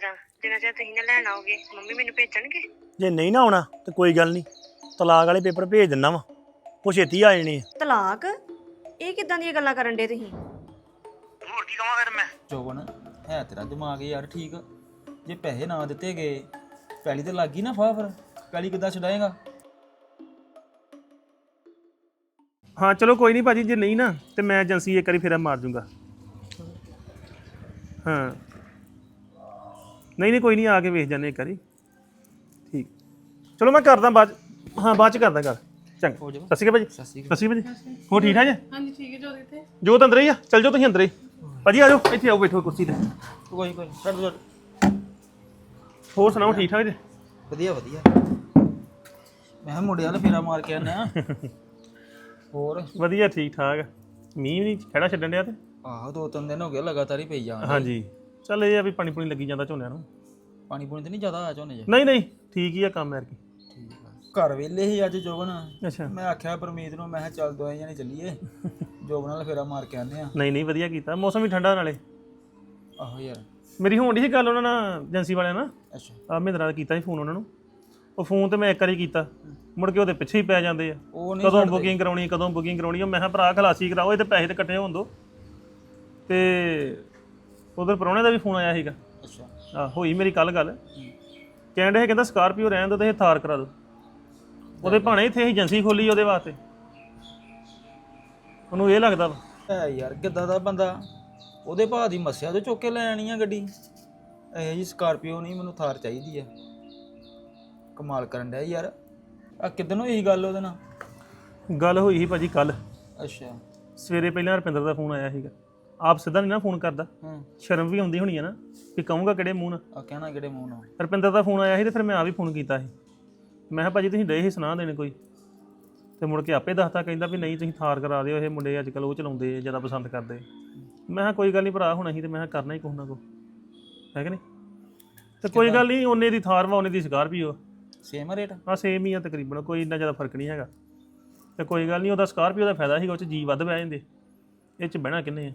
ਜਿੰਨਾ ਚਿਰ ਤੁਸੀਂ ਨਾ ਲੈਣ ਆਓਗੇ ਮੰਮੀ ਮੈਨੂੰ ਭੇਜਣਗੇ? ਜੇ ਨਹੀਂ ਨਾ ਆਉਣਾ ਤੇ ਕੋਈ ਗੱਲ ਨਹੀਂ। ਤਲਾਕ ਵਾਲੇ ਪੇਪਰ ਭੇਜ ਦਿੰਦਾ ਵਾ। ਉਹ ਛੇਤੀ ਆ ਜਾਣੇ ਆ। ਤਲਾਕ? ਇਹ ਕਿਦਾਂ ਦੀਆਂ ਗੱਲਾਂ ਕਰਨ ਡੇ ਤੁਸੀਂ? ਹੋਰ ਕੀ ਕਹਾਂ ਫਿਰ ਮੈਂ? ਜੋਬਨ ਹੈ ਤੇਰਾ ਦਿਮਾਗ ਯਾਰ ਠੀਕ। ਜੇ ਪੈਸੇ ਨਾ ਦਿੱਤੇ ਗਏ ਪਹਿਲੀ ਤੇ ਲੱਗੀ ਨਾ ਫਾਹ ਫਿਰ। ਪਹਿਲੀ ਕਿੱਦਾਂ ਛਡਾਏਗਾ? ਹਾਂ ਚਲੋ ਕੋਈ ਨਹੀਂ ਭਾਜੀ ਜੇ ਨਹੀਂ ਨਾ ਤੇ ਮੈਂ ਏਜੰਸੀ ਇੱਕ ਵਾਰੀ ਫੇਰਾ ਮਾਰ ਦੂੰਗਾ ਹਾਂ। ਨਹੀਂ ਨਹੀਂ ਕੋਈ ਨਹੀਂ ਆ ਕੇ ਵੇਖ ਜਾਂਦੇ ਇੱਕ ਵਾਰੀ। ਠੀਕ। ਚਲੋ ਮੈਂ ਕਰਦਾ ਬਾਅਦ 'ਚ- ਹਾਂ ਬਾਅਦ ਚ ਕਰਦਾ ਗੱਲ। ਚੰਗਾ। ਸਤਿ ਸ਼੍ਰੀ ਅਕਾਲ ਭਾਜੀ ਸਤਿ ਸ਼੍ਰੀ ਅਕਾਲ। ਭਾਜੀ ਹੋ ਠੀਕ ਠਾਕ ਜੀ? ਹਾਂਜੀ ਠੀਕ ਹੈ ਜੋਤ ਇੱਥੇ? ਜੋਤ ਅੰਦਰ ਹੀ ਆ? ਚੱਲ ਜਾਓ ਤੁਸੀਂ ਅੰਦਰ ਹੀ। ਭਾਜੀ ਆ ਜਾਓ। ਇੱਥੇ ਆਓ ਬੈਠੋ ਕੁਰਸੀ ਤੇ। ਕੋਈ ਕੋਈ ਛੱਡ ਦੋ ਹੋਰ ਸੁਣਾਓ ਠੀਕ ਠਾਕ ਜੀ? ਵਧੀਆ ਵਧੀਆ। ਮੈਂ ਕਿਹਾ ਮੁੰਡੇ ਵਾਲੇ ਫੇਰਾ ਮਾਰ ਕੇ ਆਨੇ ਆ ਹੋਰ? ਵਧੀਆ ਠੀਕ ਠਾਕ। ਮੀਂਹ ਵੀ ਨਹੀਂ ਖੜਾ ਛੱਡਣ ਡਿਆ ਤੇ। ਆਹੋ ਦੋ ਤਿੰਨ ਦਿਨ ਹੋ ਗਏ ਲਗਾਤਾਰ ਹੀ ਪਈ ਜਾਂਦਾ ਹਾਂਜੀ। ਚੱਲ ਇਹ ਆ ਵੀ ਪਾਣੀ ਪੂਣੀ ਲੱਗੀ ਜਾਂਦਾ ਝੋਨਿਆਂ ਨੂੰ। ਪਾਣੀ ਪੂਣੀ ਤੇ ਨਹੀਂ ਜ਼ਿਆਦਾ ਆ ਝੋਨੇ 'ਚ? ਨਹੀਂ ਨਹੀਂ ਠੀਕ ਹੀ ਆ ਕੰਮ ਯਾਰ ਕੀ ਠੀਕ ਆ। ਘਰ ਵੇਲੇ ਹੀ ਅੱਜ ਜੋਬਨ। ਅੱਛਾ। ਮੈਂ ਆਖਿਆ ਪਰਮੀਤ ਨੂੰ ਮੈਂ ਕਿਹਾ ਚੱਲ ਦੋਏ ਜਾਣੇ ਚੱਲੀਏ। ਜੋਬਨ ਨਾਲ ਫੇਰਾ ਮਾਰ ਕੇ ਆਨੇ ਆ। ਨਹੀਂ ਨਹੀਂ ਵਧੀਆ ਕੀਤਾ। ਮੌਸਮ ਵੀ ਠੰਡਾ ਨਾਲੇ। ਆਹੋ ਯਾਰ। ਮੇਰੀ ਹੋਣ ਦੀ ਸੀ ਗੱਲ ਉਹਨਾਂ ਨਾਲ ਏਜੰਸੀ ਵਾਲਿਆਂ ਨਾਲ। ਅੱਛਾ। ਆ ਮਹਿੰਦਰਾ ਦਾ ਕੀਤਾ ਸੀ ਫੋਨ ਉਹਨਾਂ ਨੂੰ। ਉਹ ਫੋਨ ਤੇ ਮੈਂ ਇੱਕ ਵਾਰੀ ਕੀਤਾ। ਮੁੜ ਕੇ ਉਹਦੇ ਪਿੱਛੇ ਹੀ ਪੈ ਜਾਂਦੇ ਆ। ਉਹ ਨਹੀਂ ਕਦੋਂ ਬੁਕਿੰਗ ਕਰਾਉਣੀ ਕਦੋਂ ਬੁਕਿੰਗ ਕਰਾਉਣੀ। ਉਹ ਮੈਂ ਕਿਹਾ ਭਰਾ ਖਲਾਸੀ ਕਰਾਓ ਇਹ ਤੇ ਪੈਸੇ ਤੇ ਕੱਟੇ ਹੋਣ ਦੋ। ਤੇ ਉਧਰ ਪ੍ਰਾਹੁਣੇ ਦਾ ਵੀ ਫੋਨ ਆਇਆ ਸੀਗਾ। ਅੱਛਾ। ਆ ਹੋਈ ਮੇਰੀ ਕੱਲ ਗੱਲ। ਕਹਿਣ ਡਿਆ ਕਹਿੰਦਾ ਸਕਾਰਪੀਓ ਰਹਿਣ ਦੋ ਤੇ ਇਹ ਥਾਰ ਕਰਾ ਦੋ ਉਹਦੇ ਭਾਣੇ ਇੱਥੇ ਏਜੰਸੀ ਖੋਲੀ ਉਹਦੇ ਵਾਸਤੇ। ਉਹਨੂੰ ਇਹ ਲੱਗਦਾ ਵਾ। ਹੈ ਯਾਰ ਕਿੱਦਾਂ ਦਾ ਬੰਦਾ? ਉਹਦੇ ਭਾਅ ਦੀ ਮੱਸਿਆ ਤੋਂ ਚੁੱਕ ਕੇ ਲੈ ਆਣੀ ਆ ਗੱਡੀ। ਇਹ ਜੀ ਸਕਾਰਪੀਓ ਨਹੀਂ ਮੈਨੂੰ ਥਾਰ ਚਾਹੀਦੀ ਆ। ਕਮਾਲ ਕਰਨ ਡਿਆ ਯਾਰ। ਆ ਕਿਦਨ ਹੋਈ ਗੱਲ ਉਹਦੇ ਨਾਲ? ਗੱਲ ਹੋਈ ਸੀ ਭਾਜੀ ਕੱਲ ਅੱਛਾ। ਸਵੇਰੇ ਪਹਿਲਾਂ ਰੁਪਿੰਦਰ ਦਾ ਫੋਨ ਆਇਆ ਸੀਗਾ। ਆਪ ਸਿੱਧਾ ਨਹੀਂ ਨਾ ਫੋਨ ਕਰਦਾ। ਹਾਂ। ਸ਼ਰਮ ਵੀ ਆਉਂਦੀ ਹੋਣੀ ਹੈ ਨਾ ਵੀ ਕਹੂੰਗਾ ਕਿਹੜੇ ਮੂੰਹ ਨਾਲ। ਆ ਕਹਿਣਾ ਕਿਹੜੇ ਮੂੰਹ ਨਾਲ। ਰੁਪਿੰਦਰ ਦਾ ਫੋਨ ਆਇਆ ਸੀ ਤੇ ਫਿਰ ਮੈਂ ਆ ਵੀ ਫੋਨ ਕੀਤਾ ਸੀ। ਮੈਂ ਕਿਹਾ ਭਾਜੀ ਤੁਸੀਂ ਡੇ ਹੀ ਸੁਣਾ ਦੇਣੇ ਕੋਈ? ਤੇ ਮੁੜ ਕੇ ਆਪੇ ਦੱਸਤਾ ਕਹਿੰਦਾ ਵੀ ਨਹੀਂ ਤੁਸੀਂ ਥਾਰ ਕਰਾ ਦਿਓ ਇਹ ਮੁੰਡੇ ਅੱਜ ਕੱਲ ਉਹ ਚਲਾਉਂਦੇ ਆ, ਜ਼ਿਆਦਾ ਪਸੰਦ ਕਰਦੇ ਮੈਂ ਕਿਹਾ ਕੋਈ ਗੱਲ ਨਹੀਂ ਭਰਾ ਹੁਣ ਅਸੀਂ ਤੇ ਮੈਂ ਕਿਹਾ ਕਰਨਾ ਹੀ ਕੁਛ ਨਾ ਕੋ ਹੈ ਕਿ ਨਹੀਂ? ਤੇ ਕੋਈ ਗੱਲ ਨਹੀਂ ਉਹਨੇ ਦੀ ਥਾਰ ਵਾ ਉਹਨੇ ਦੀ ਸਕਾਰਪੀਓ ਸੇਮ ਰੇਟ ਆ? ਸੇਮ ਹੀ ਆ ਤਕਰੀਬਨ ਕੋਈ ਇੰਨਾ ਜ਼ਿਆਦਾ ਫ਼ਰਕ ਨਹੀਂ ਹੈਗਾ। ਤੇ ਕੋਈ ਗੱਲ ਨਹੀਂ ਉਹਦਾ ਸਕਾਰਪੀਓ ਦਾ ਫਾਇਦਾ ਸੀਗਾ ਉਹ ਚ ਜੀ ਵੱਧ ਪੈ ਜਾਂਦੇ। ਇਹ ਚ ਬਹਿਣਾ ਕਿੰਨੇ ਆ?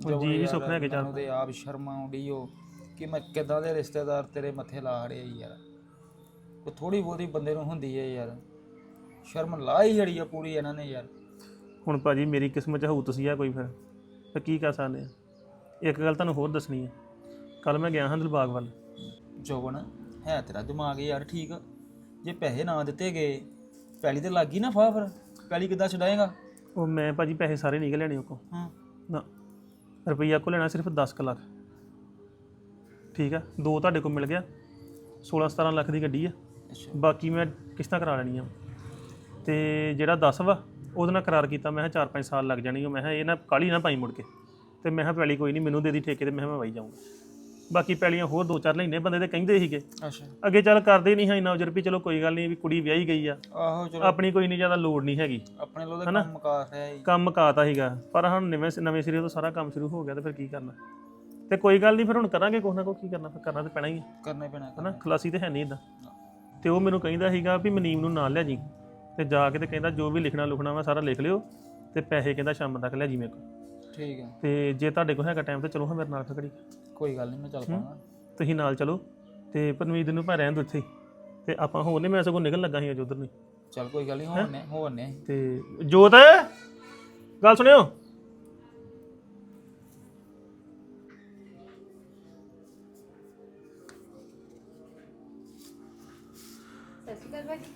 ਜੀ ਵੀ ਸੁੱਖ ਲੈ ਕੇ ਚੱਲ ਉਹਦੇ ਆਪ ਸ਼ਰਮ ਆਉਂਦੀ ਓ ਕਿ ਮੈਂ ਕਿੱਦਾਂ ਦੇ ਰਿਸ਼ਤੇਦਾਰ ਤੇਰੇ ਮੱਥੇ ਲਾ ਹੜੇ ਯਾਰ। ਉਹ ਥੋੜੀ ਬਹੁਤੀ ਬੰਦੇ ਨੂੰ ਹੁੰਦੀ ਹੈ ਯਾਰ। ਸ਼ਰਮ ਲਾ ਹੀ ਛੜੀ ਆ ਪੂਰੀ ਇਹਨਾਂ ਨੇ ਯਾਰ। ਹੁਣ ਭਾਜੀ ਮੇਰੀ ਕਿਸਮਤ ਚ ਹੋਊ ਤੁਸੀਂ ਆ ਕੋਈ ਫਿਰ। ਤੇ ਕੀ ਕਰ ਸਕਦੇ ਆ? ਇੱਕ ਗੱਲ ਤੁਹਾਨੂੰ ਹੋਰ ਦੱਸਣੀ ਹੈ ਕੱਲ ਮੈਂ ਗਿਆ ਹਾਂ ਦਿਲਬਾਗ ਵੱਲ। ਜੋਬਨ ਹੈ ਤੇਰਾ ਦਿਮਾਗ ਯਾਰ ਠੀਕ। ਜੇ ਪੈਸੇ ਨਾ ਦਿੱਤੇ ਗਏ ਪਹਿਲੀ ਤੇ ਲੱਗੀ ਨਾ ਫਾਹ ਫਿਰ? ਪਹਿਲੀ ਕਿੱਦਾਂ ਛਡਾਏਗਾ? ਉਹ ਮੈਂ ਭਾਜੀ ਪੈਸੇ ਸਾਰੇ ਨਿਕਲ ਲੈਣੇ ਉਹ ਕੋ ਹਾਂ। ਨਾ ਰੁਪਈਆ ਕੋ ਲੈਣਾ ਸਿਰਫ 10 ਕੁ ਲੱਖ। ਠੀਕ ਆ? ਦੋ ਤੁਹਾਡੇ ਕੋ ਮਿਲ ਗਿਆ। 16 17 ਲੱਖ ਦੀ ਗੱਡੀ ਆ। ਅੱਛਾ। ਬਾਕੀ ਮੈਂ ਕਿਸ਼ਤਾਂ ਕਰਾ ਲੈਣੀਆਂ ਤੇ ਜਿਹੜਾ 10 ਵਾ ਉਹਦੇ ਨਾਲ ਕਰਾਰ ਕੀਤਾ। ਮੈਂ ਕਿਹਾ 4-5 ਸਾਲ ਲੱਗ ਜਾਣੀ ਉਹ ਮੈਂ ਕਿਹਾ ਇਹ ਨਾ ਕਾਲੀ ਨਾ ਪਾਈ ਮੁੜ ਕੇ। ਤੇ ਮੈਂ ਕਿਹਾ ਪੈਲੀ ਕੋਈ ਨਹੀਂ ਮੈਨੂੰ ਦੇ ਦੀ ਠੇਕੇ ਤੇ ਮੈਂ ਕਿਹਾ ਮੈਂ ਵਾਈ ਜਾਊਂਗਾ। ਬਾਕੀ ਪੈਲੀਆਂ ਹੋਰ ਦੋ ਚਾਰ ਲੈਣੇ ਬੰਦੇ ਤੇ ਕਹਿੰਦੇ ਸੀਗੇ। ਅੱਛਾ। ਅੱਗੇ ਚੱਲ ਕਰਦੇ ਨਹੀਂ ਹਾਂ ਇੰਨਾ ਉਜਰ ਵੀ ਚਲੋ ਕੋਈ ਗੱਲ ਨਹੀਂ ਵੀ ਕੁੜੀ ਵਿਆਹੀ ਗਈ ਆ। ਆਹੋ ਚਲੋ। ਆਪਣੀ ਕੋਈ ਨਹੀਂ ਜ਼ਿਆਦਾ ਲੋੜ ਨਹੀਂ ਹੈਗੀ। ਆਪਣੇ ਲੋ ਦੇ ਕੰਮ ਮੁਕਾ ਰਿਹਾ ਜੀ। ਕੰਮ ਮੁਕਾਤਾ ਸੀਗਾ ਪਰ ਹੁਣ ਨਵੇਂ ਨਵੇਂ ਸਿਰੇ ਤੋਂ ਸਾਰਾ ਕੰਮ ਸ਼ੁਰੂ ਹੋ ਗਿਆ ਤੇ ਫਿਰ ਕੀ ਕਰਨਾ? ਤੇ ਕੋਈ ਗੱਲ ਨਹੀਂ ਫਿਰ ਹੁਣ ਕਰਾਂਗੇ ਕੁਛ ਨਾ ਕੁਛ ਕੀ ਕਰਨਾ? ਫਿਰ ਕਰਨਾ ਤੇ ਪੈਣਾ ਹੀ ਹੈ ਕਰਨਾ ਹੀ ਪੈਣਾ ਹਨਾ? ਖਲਾਸੀ ਤੇ ਹੈ ਨਹੀਂ ਇਦਾਂ ਤੇ ਉਹ ਮੈਨੂੰ ਕਹਿੰਦਾ ਸੀਗਾ ਵੀ ਮਨੀਮ ਨੂੰ ਨਾਲ ਲਿਆ ਜੀ ਤੇ ਜਾ ਕੇ ਤੇ ਕਹਿੰਦਾ ਜੋ ਵੀ ਲਿਖਣਾ ਲੁਖਣਾ ਵਾ ਸਾਰਾ ਲਿਖ ਲਿਓ ਤੇ ਪੈਸੇ ਕਹਿੰਦਾ ਸ਼ਾਮ ਤੱਕ ਲਿਆ ਜੀ ਮੇਰੇ ਕੋਲ। ਠੀਕ ਹੈ। ਤੇ ਜੇ ਤੁਹਾਡੇ ਕੋਲ ਹੈਗਾ ਟਾਈਮ ਤੇ ਚਲੋ ਹਾਂ ਮੇਰੇ ਨਾਲ ਖੜੀ। ਕੋਈ ਗੱਲ ਨਹੀਂ ਮੈਂ ਚੱਲ ਪਾਵਾਂਗਾ ਤੁਸੀਂ ਨਾਲ ਚਲੋ ਤੇ ਪਰਮੀਤ ਨੂੰ ਭਾਵੇਂ ਰਹਿਣ ਦਿਓ ਇੱਥੇ ਹੀ। ਤੇ ਆਪਾਂ ਹੋਰ ਨੇ ਮੈਂ ਸਗੋਂ ਨਿਕਲ ਲੱਗਾ ਸੀ ਅੱਜ ਉਧਰ ਨੂੰ। ਚੱਲ ਕੋਈ ਗੱਲ ਨਹੀਂ ਹੋਣੇ ਹੋਣੇ ਤੇ ਜੋਤ ਗੱਲ ਸੁਣਿਓ?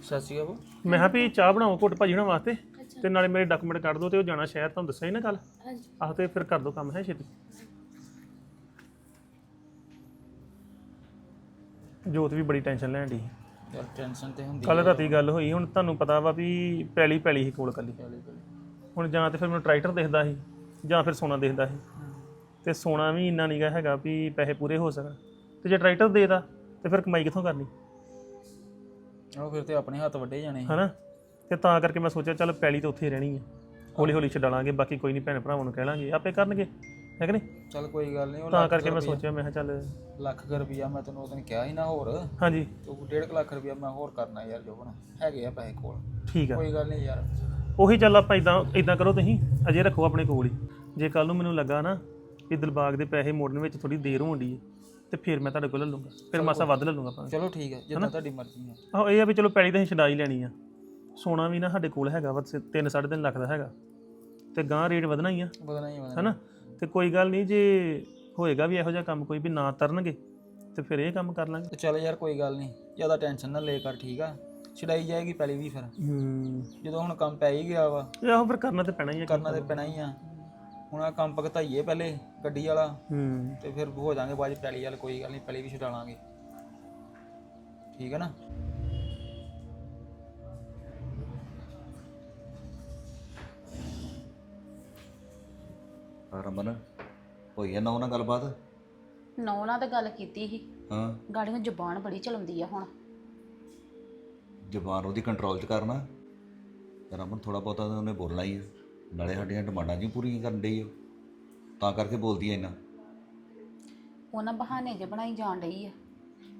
ਸਤਿ ਸ਼੍ਰੀ ਅਕਾਲ ਮੈਂ ਕਿਹਾ ਵੀ ਚਾਹ ਬਣਾਓ ਘੁੱਟ ਭਾਜੀ ਹੁਣਾਂ ਵਾਸਤੇ। ਤੇ ਨਾਲੇ ਮੇਰੇ ਡਾਕੂਮੈਂਟ ਕੱਢ ਦਿਓ ਤੇ ਉਹ ਜਾਣਾ ਸ਼ਹਿਰ ਤੁਹਾਨੂੰ ਦੱਸਿਆ ਸੀ ਨਾ ਕੱਲ ਆਹ ਤੇ ਫਿਰ ਕਰ ਦਿਓ ਕੰਮ ਹੈ ਛੇਤੀ? ਜੋਤ ਵੀ ਬੜੀ ਟੈਨਸ਼ਨ ਲੈਣ ਦੀ ਯਾਰ ਟੈਨਸ਼ਨ ਤੇ ਹੁੰਦੀ ਕੱਲ ਰਾਤੀ ਗੱਲ ਹੋਈ ਹੁਣ ਤੁਹਾਨੂੰ ਪਤਾ ਵਾ ਵੀ ਪੈਲੀ ਪੈਲੀ ਹੀ ਕੋਲ ਕੱਲੀ। ਹੁਣ ਜਾਂ ਤੇ ਫਿਰ ਮੈਨੂੰ ਟਰੈਕਟਰ ਦਿਖਦਾ ਸੀ ਜਾਂ ਫਿਰ ਸੋਨਾ ਦਿਖਦਾ ਸੀ। ਤੇ ਸੋਨਾ ਵੀ ਇੰਨਾ ਨਹੀਂਗਾ ਹੈਗਾ ਵੀ ਪੈਸੇ ਪੂਰੇ ਹੋ ਸਕਣ। ਤੇ ਜੇ ਟਰੈਕਟਰ ਦੇਦਾ ਤੇ ਫਿਰ ਕਮਾਈ ਕਿੱਥੋਂ ਕਰਨੀ? ਉਹ ਫਿਰ ਤੇ ਆਪਣੇ ਹੱਥ ਵੱਡੇ ਜਾਣੇ ਹਨਾ? ਤੇ ਤਾਂ ਕਰਕੇ ਮੈਂ ਸੋਚਿਆ ਚੱਲ ਪੈਲੀ ਤਾਂ ਉੱਥੇ ਹੀ ਰਹਿਣੀ ਹੈ ਹੌਲੀ ਹੌਲੀ ਛਡਾਲਾਂਗੇ ਬਾਕੀ ਕੋਈ ਨਹੀਂ ਭੈਣ ਭਰਾਵਾਂ ਨੂੰ ਕਹਿ ਲਾਂਗੇ ਆਪੇ ਕਰਨਗੇ ਹੈ ਕਿ ਨਹੀਂ? ਚੱਲ ਕੋਈ ਗੱਲ ਨਹੀਂ ਉਹ ਤਾਂ ਲੱਖ ਕਰਕੇ ਮੈਂ ਰੁਪਈਆ- ਸੋਚਿਆ ਮੈਂ ਕਿਹਾ ਚੱਲ ਲੱਖ ਕੁ ਰੁਪਈਆ ਮੈਂ ਤੈਨੂੰ ਉਦੋਂ ਕਿਹਾ ਸੀ ਨਾ ਹੋਰ। ਹਾਂਜੀ। ਤੂੰ ਡੇਢ ਕੁ ਲੱਖ ਰੁਪਈਆ ਮੈਂ ਹੋਰ ਕਰਨਾ ਯਾਰ ਜੋਬਨ ਹੈਗੇ ਆ ਪੈਸੇ ਕੋਲ। ਠੀਕ ਆ। ਕੋਈ ਗੱਲ ਨਹੀਂ ਯਾਰ। ਉਹੀ ਚੱਲ ਆਪਾਂ ਇਦਾਂ ਇਦਾਂ ਕਰੋ ਤੁਸੀਂ ਅਜੇ ਰੱਖੋ ਆਪਣੇ ਕੋਲ ਹੀ। ਜੇ ਕੱਲ ਨੂੰ ਮੈਨੂੰ ਲੱਗਾ ਨਾ ਕਿ ਦਿਲਬਾਗ ਦੇ ਪੈਸੇ ਮੋੜਨ ਵਿੱਚ ਥੋੜੀ ਦੇਰ ਹੋਣ ਦੀ ਹੈ ਤੇ ਫਿਰ ਮੈਂ ਤੁਹਾਡੇ ਕੋਲ ਲੈ ਲੂੰਗਾ ਫਿਰ ਮਾਸਾ ਵੱਧ ਲੈ ਲੂੰਗਾ ਭਾਵੇਂ ਚਲੋ ਠੀਕ ਹੈ ਜਿੱਦਾਂ ਤੁਹਾਡੀ ਮਰਜ਼ੀ ਹੈ। ਆਹੋ ਇਹ ਆ ਵੀ ਚਲੋ ਪੈਲੀ ਤਾਂ ਅਸੀਂ ਛਡਾ ਹੀ ਲੈਣੀ ਆ। ਸੋਨਾ ਵੀ ਨਾ ਸਾਡੇ ਕੋਲ ਹੈਗਾ ਵਾ 3 3.5 ਲੱਖ ਦਾ ਹੈਗਾ। ਤੇ ਗਾਂ ਰੇਟ ਵਧਣਾ ਹੀ ਆ। ਬਦਨਾ ਹੀ ਬਦਨਾ ਹਨਾ? ਤੇ ਕੋਈ ਗੱਲ ਨਹੀਂ ਜੇ ਹੋਏਗਾ ਵੀ ਇਹੋ ਜਿਹਾ ਕੰਮ ਕੋਈ ਵੀ ਨਾ ਤਰਨਗੇ ਤੇ ਫਿਰ ਇਹ ਕੰਮ ਕਰ ਲਾਂਗੇ। ਤੇ ਚੱਲ ਯਾਰ ਕੋਈ ਗੱਲ ਨਹੀਂ। ਜ਼ਿਆਦਾ ਟੈਨਸ਼ਨ ਨਾ ਲੈ ਕਰ ਠੀਕ ਆ? ਛਡਾਈ ਜਾਏਗੀ ਪਹਿਲੀ ਵੀ ਫਿਰ। ਹੂੰ। ਜਦੋਂ ਹੁਣ ਕੰਮ ਪੈ ਹੀ ਗਿਆ ਵਾ ਆਹੋ ਫਿਰ ਕਰਨਾ ਤੇ ਪੈਣਾ ਹੀ ਆ। ਕਰਨਾ ਤੇ ਪੈਣਾ ਹੀ ਆ। ਹੁਣ ਆ ਕੰਮ ਭਗਤਾਈਏ ਪਹਿਲੇ ਗੱਡੀ ਵਾਲਾ। ਹੂੰ। ਤੇ ਫਿਰ ਹੋ ਜਾਾਂਗੇ ਬਾਅਦ ਪੈਲੀ ਵਾਲ ਕੋਈ ਗੱਲ ਨਹੀਂ ਪੈਲੀ ਵੀ ਛਡਾ ਲਾਂਗੇ ਠੀਕ ਹੈ ਨਾ? ਰਮਨ। ਹੋਈ ਆ ਨਾ ਉਹਨਾਂ ਗੱਲਬਾਤ? ਨੌ ਨਾਲ ਤਾਂ ਗੱਲ ਕੀਤੀ ਸੀ। ਹਾਂ। ਗਾੜੀਆਂ ਜ਼ੁਬਾਨ ਬੜੀ ਚਲਾਉਂਦੀ ਆ ਹੁਣ। ਜ਼ਬਾਨ ਉਹਦੀ ਕੰਟਰੋਲ 'ਚ ਕਰਨਾ। ਤੇ ਰਮਨ ਥੋੜਾ ਬਹੁਤਾ ਤਾਂ ਉਹਨੇ ਬੋਲਣਾ ਹੀ ਆ। ਨਾਲੇ ਸਾਡੀਆਂ ਡਿਮਾਂਡਾਂ ਜੀ ਪੂਰੀਆਂ ਕਰਨ ਡਈ ਉਹ ਤਾਂ ਕਰਕੇ ਬੋਲਦੀ ਐ ਇੰਨਾ। ਉਹਨਾਂ ਬਹਾਨੇ ਜੇ ਬਣਾਈ ਜਾਣ ਰਹੀ ਆ।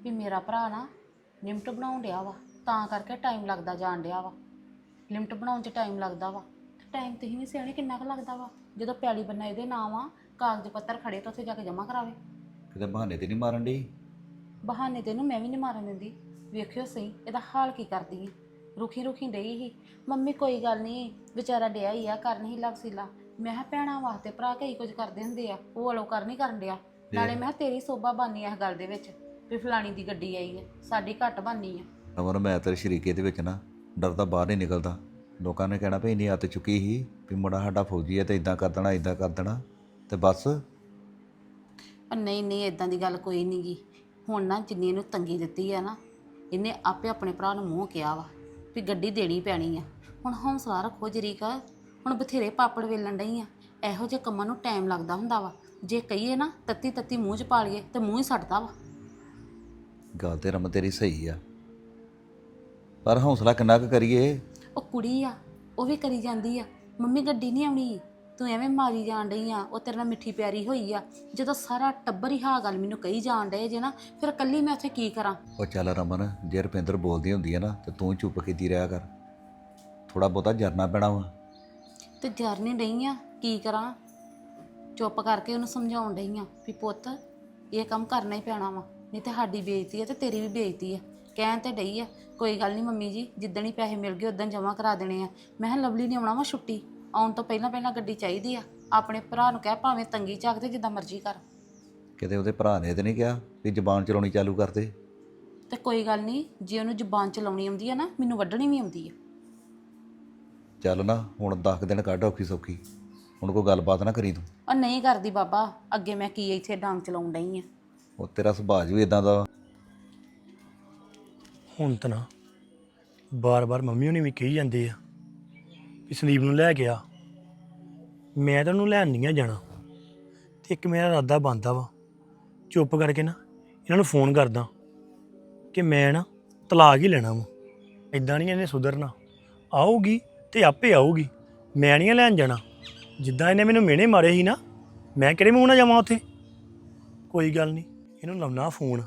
ਵੀ ਮੇਰਾ ਭਰਾ ਨਾ ਲਿਮਟ ਬਣਾਉਣ ਡਿਆ ਵਾ। ਤਾਂ ਕਰਕੇ ਟਾਈਮ ਲੱਗਦਾ ਜਾਣ ਡਿਆ ਵਾ। ਲਿਮਟ ਬਣਾਉਣ 'ਚ ਟਾਈਮ ਲੱਗਦਾ ਵਾ। ਟਾਈਮ ਤੁਸੀਂ ਵੀ ਸਿਆਣੇ ਕਿੰਨਾ ਕੁ ਲੱਗਦਾ ਵਾ? ਜਦੋਂ ਪਿਆਲੀ ਬੰਨਾ ਇਹਦੇ ਨਾਮ ਆ ਕਾਗਜ਼ ਪੱਤਰ ਖੜੇ ਤਾਂ ਉੱਥੇ ਜਾ ਕੇ ਜਮ੍ਹਾਂ ਕਰਾਵੇ। ਕਿਤੇ ਬਹਾਨੇ ਤੇ ਨਹੀਂ ਮਾਰਨ ਡਈ? ਬਹਾਨੇ ਤੇ ਇਹਨੂੰ ਮੈਂ ਵੀ ਨਹੀਂ ਮਾਰਨ ਦਿੰਦੀ। ਵੇਖਿਓ ਸਹੀ ਇਹਦਾ ਹਾਲ ਕੀ ਕਰਦੀ ਹੈ ਰੁਖੀ ਰੁਖੀ ਡਈ ਹੀ ਮੰਮੀ ਕੋਈ ਗੱਲ ਨਹੀਂ ਵਿਚਾਰਾ ਡਿਆ ਹੀ ਆ ਕਰਨ ਹੀ ਲੱਗ ਸੀਲਾ। ਮੈਂ ਕਿਹਾ ਭੈਣਾਂ ਵਾਸਤੇ ਭਰਾ ਕਈ ਕੁਝ ਕਰਦੇ ਹੁੰਦੇ ਆ ਉਹ ਵਾਲੋ ਕਰ ਨਹੀਂ ਕਰਨ ਡਿਆ। ਨਾਲੇ ਮੈਂ ਕਿਹਾ ਤੇਰੀ ਸੋਭਾ ਬਾਨੀ ਇਸ ਗੱਲ ਦੇ ਵਿੱਚ ਵੀ ਫਲਾਣੀ ਦੀ ਗੱਡੀ ਆਈ ਹੈ ਸਾਡੀ ਘੱਟ ਬਾਨੀ ਆ। ਮੈਂ ਤੇਰੇ ਸ਼ਰੀਕੇ ਦੇ ਵਿੱਚ ਨਾ ਡਰਦਾ ਬਾਹਰ ਨਹੀਂ ਨਿਕਲਦਾ। ਲੋਕਾਂ ਨੇ ਕਹਿਣਾ ਭਈ ਇੰਨੀ ਹੱਥ ਚੁੱਕੀ ਸੀ ਵੀ ਮੁੰਡਾ ਸਾਡਾ ਫੌਜੀ ਹੈ ਤੇ ਇਦਾਂ ਕਰ ਦੇਣਾ ਇਦਾਂ ਕਰ ਦੇਣਾ ਤੇ ਬਸ। ਪਰ ਨਹੀਂ ਨਹੀਂ ਇਦਾਂ ਦੀ ਗੱਲ ਕੋਈ ਨਹੀਂ ਗੀ। ਹੁਣ ਨਾ ਜਿੰਨੀ ਇਹਨੂੰ ਤੰਗੀ ਦਿੱਤੀ ਆ ਨਾ ਇਹਨੇ ਆਪੇ ਆਪਣੇ ਭਰਾ ਨੂੰ ਮੂੰਹ ਕਿਹਾ ਵਾ ਵੀ ਗੱਡੀ ਦੇਣੀ ਪੈਣੀ ਆ। ਹੁਣ ਹੌਸਲਾ ਰੱਖੋ ਜਰੀਕਾ ਹੁਣ ਬਥੇਰੇ ਪਾਪੜ ਵੇਲਣ ਡਈ ਆ। ਇਹੋ ਜਿਹੇ ਕੰਮਾਂ ਨੂੰ ਟਾਈਮ ਲੱਗਦਾ ਹੁੰਦਾ ਵਾ। ਜੇ ਕਹੀਏ ਨਾ ਤੱਤੀ ਤੱਤੀ ਮੂੰਹ 'ਚ ਪਾ ਲਈਏ ਤੇ ਮੂੰਹ ਹੀ ਸੜਦਾ ਵਾ। ਗੱਲ ਤੇ ਰਮਨ ਤੇਰੀ ਸਹੀ ਆ। ਪਰ ਹੌਸਲਾ ਕਿੰਨਾ ਕੁ ਕਰੀਏ ਉਹ ਕੁੜੀ ਆ ਉਹ ਵੀ ਕਰੀ ਜਾਂਦੀ ਆ। ਮੰਮੀ ਗੱਡੀ ਨਹੀਂ ਆਉਣੀ। ਤੂੰ ਐਵੇਂ ਮਾਰੀ ਜਾਣ ਡਈ ਆ। ਉਹ ਤੇਰੇ ਨਾਲ ਮਿੱਠੀ ਪਿਆਰੀ ਹੋਈ ਆ। ਜਦੋਂ ਸਾਰਾ ਟੱਬਰ ਹੀ ਹਾਂ ਗੱਲ ਮੈਨੂੰ ਕਹੀ ਜਾਣ ਡਏ ਜੇ ਨਾ ਫਿਰ ਇਕੱਲੀ ਮੈਂ ਉੱਥੇ ਕੀ ਕਰਾਂ? ਉਹ ਚੱਲ ਰਮਨ ਜੇ ਰੁਪਿੰਦਰ ਬੋਲਦੀ ਹੁੰਦੀ ਹੈ ਨਾ ਤੇ ਤੂੰ ਚੁੱਪ ਕੀਤੀ ਰਿਹਾ ਕਰ। ਥੋੜਾ ਬਹੁਤਾ ਜਰਨਾ ਪੈਣਾ ਵਾ। ਤੇ ਜਰ ਨਹੀਂ ਡਈ ਆ ਕੀ ਕਰਾਂ? ਚੁੱਪ ਕਰਕੇ ਉਹਨੂੰ ਸਮਝਾਉਣ ਡਈ ਆ ਵੀ ਪੁੱਤ ਇਹ ਕੰਮ ਕਰਨਾ ਹੀ ਪੈਣਾ ਵਾ। ਨਹੀਂ ਤੇ ਸਾਡੀ ਬੇਇੱਜ਼ਤੀ ਆ ਤੇ ਤੇਰੀ ਵੀ ਬੇਇੱਜ਼ਤੀ ਆ। ਕਹਿਣ ਤੇ ਡਈ ਆ ਕੋਈ ਗੱਲ ਨਹੀਂ ਮੰਮੀ ਜੀ ਜਿੱਦਣ ਹੀ ਪੈਸੇ ਮਿਲ ਗਏ ਉਦੋਂ ਜਮ੍ਹਾਂ ਕਰਾ ਦੇਣੇ ਆ। ਮੈਂ ਕਿਹਾ ਲਵਲੀ ਨੇ ਆਉਣਾ ਵਾ ਛੁੱਟੀ ਆਉਣ ਤੋਂ ਪਹਿਲਾਂ ਪਹਿਲਾਂ ਗੱਡੀ ਚਾਹੀਦੀ ਆ। ਆਪਣੇ ਭਰਾ ਨੂੰ ਕਹਿ ਭਾਵੇਂ ਤੰਗੀ ਝਾਕ ਤੇ ਜਿੱਦਾਂ ਮਰਜ਼ੀ ਕਰ। ਕਿਤੇ ਉਹਦੇ ਭਰਾ ਨੇ ਤੇ ਨਹੀਂ ਕਿਹਾ ਵੀ ਜ਼ਬਾਨ ਚਲਾਉਣੀ ਚਾਲੂ ਕਰ ਦੇ? ਤੇ ਕੋਈ ਗੱਲ ਨਹੀਂ ਜੇ ਉਹਨੂੰ ਜ਼ੁਬਾਨ ਚਲਾਉਣੀ ਆਉਂਦੀ ਆ ਨਾ ਮੈਨੂੰ ਵੱਢਣੀ ਵੀ ਆਉਂਦੀ ਆ। ਚੱਲ ਨਾ ਹੁਣ 10 ਦਿਨ ਕੱਢ ਔਖੀ ਸੌਖੀ। ਹੁਣ ਕੋਈ ਗੱਲਬਾਤ ਨਾ ਕਰੀ ਤੂੰ। ਉਹ ਨਹੀਂ ਕਰਦੀ ਬਾਬਾ ਅੱਗੇ ਮੈਂ ਕੀ ਇੱਥੇ ਡਾਂਗ ਚਲਾਉਣ ਡਈ ਆ। ਉਹ ਤੇਰਾ ਸੁਭਾਅ ਵੀ ਇਦਾਂ ਦਾ। ਵਾ। ਹੁਣ ਤਾਂ ਨਾ ਬਾਰ-ਬਾਰ ਮੰਮੀ ਹੁਣੀ ਵੀ ਕਹੀ ਜਾਂਦੇ ਆ ਵੀ ਸੰਦੀਪ ਨੂੰ ਲੈ ਗਿਆ। ਮੈਂ ਤਾਂ ਉਹਨੂੰ ਲੈਣ ਨਹੀਂ ਆ ਜਾਣਾ। ਤੇ ਇੱਕ ਮੇਰਾ ਇਰਾਦਾ ਬੰਦਾ ਵਾ। ਚੁੱਪ ਕਰਕੇ ਨਾ ਇਹਨਾਂ ਨੂੰ ਫੋਨ ਕਰਦਾ ਕਿ ਮੈਂ ਨਾ ਤਲਾਕ ਹੀ ਲੈਣਾ ਵਾ। ਇਦਾਂ ਨਹੀਂ ਇਹਨੇ ਸੁਧਰਨਾ। ਆਊਗੀ ਤੇ ਆਪੇ ਆਊਗੀ। ਮੈਂ ਨਹੀਂ ਲੈਣ ਜਾਣਾ। ਜਿੱਦਾਂ ਇਹਨੇ ਮੈਨੂੰ ਮਿਹਣੇ ਮਾਰੇ ਸੀ ਨਾ, ਮੈਂ ਕਿਹੜੇ ਮੂੰਹ ਨਾਲ ਜਾਵਾਂ ਉੱਥੇ? ਕੋਈ ਗੱਲ ਨਹੀਂ, ਇਹਨੂੰ ਲਾਉਣਾ ਫੋਨ।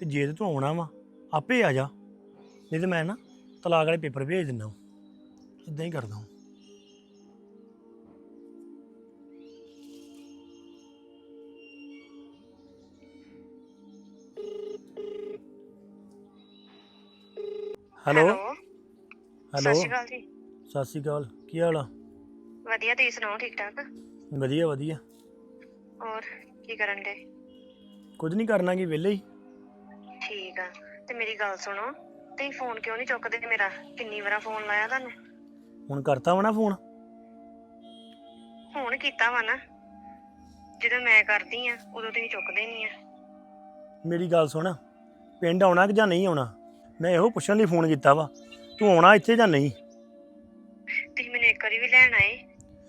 ਤੇ ਜੇ ਤੇ ਤੂੰ ਆਉਣਾ ਵਾ ਆਪੇ ਆ ਜਾ। ਨਹੀਂ ਤੇ ਮੈਂ ਨਾ ਤਲਾਕ ਵਾਲੇ ਪੇਪਰ ਭੇਜ ਦਿੰਦਾ ਇਦਾਂ ਹੀ ਕਰਦਾ ਹਾਂ ਹੈਲੋ। ਸਤਿ ਹੈਲੋ। ਸ਼੍ਰੀ ਅਕਾਲ ਜੀ। ਸਤਿ ਸ਼੍ਰੀ ਅਕਾਲ। ਕੀ ਹਾਲ ਆ? ਵਧੀਆ ਤੁਸੀਂ ਸੁਣਾਓ ਠੀਕ ਠਾਕ? ਵਧੀਆ ਵਧੀਆ। ਹੋਰ ਕੀ ਕਰਨ ਦੇ ਕੁਝ ਨਹੀਂ ਕਰਨਾ ਕੀ ਵਿਹਲੇ ਹੀ। ਠੀਕ ਆ। ਤੇ ਮੇਰੀ ਗੱਲ ਸੁਣੋ ਤੁਸੀਂ ਫੋਨ ਕਿਉਂ ਨਹੀਂ ਚੁੱਕਦੇ ਮੇਰਾ? ਕਿੰਨੀ ਵਾਰ ਫੋਨ ਲਾਇਆ ਤੁਹਾਨੂੰ? ਹੁਣ ਕਰਤਾ ਵਾ ਨਾ ਫੋਨ ਹੁਣ ਕੀਤਾ ਵਾ ਨਾ। ਜਦੋਂ ਮੈਂ ਕਰਦੀ ਆ ਉਦੋਂ ਤੁਸੀਂ ਚੁੱਕਦੇ ਨਹੀਂ ਆ। ਮੇਰੀ ਗੱਲ ਸੁਣ ਪਿੰਡ ਆਉਣਾ ਕਿ ਜਾਂ ਨਹੀਂ ਆਉਣਾ? ਮੈਂ ਇਹੋ ਪੁੱਛਣ ਲਈ ਫੋਨ ਕੀਤਾ ਵਾ ਤੂੰ ਆਉਣਾ ਇੱਥੇ ਜਾਂ ਨਹੀਂ? ਤੁਸੀਂ ਮੈਨੂੰ ਇੱਕ ਵਾਰੀ ਵੀ ਲੈਣ ਆਏ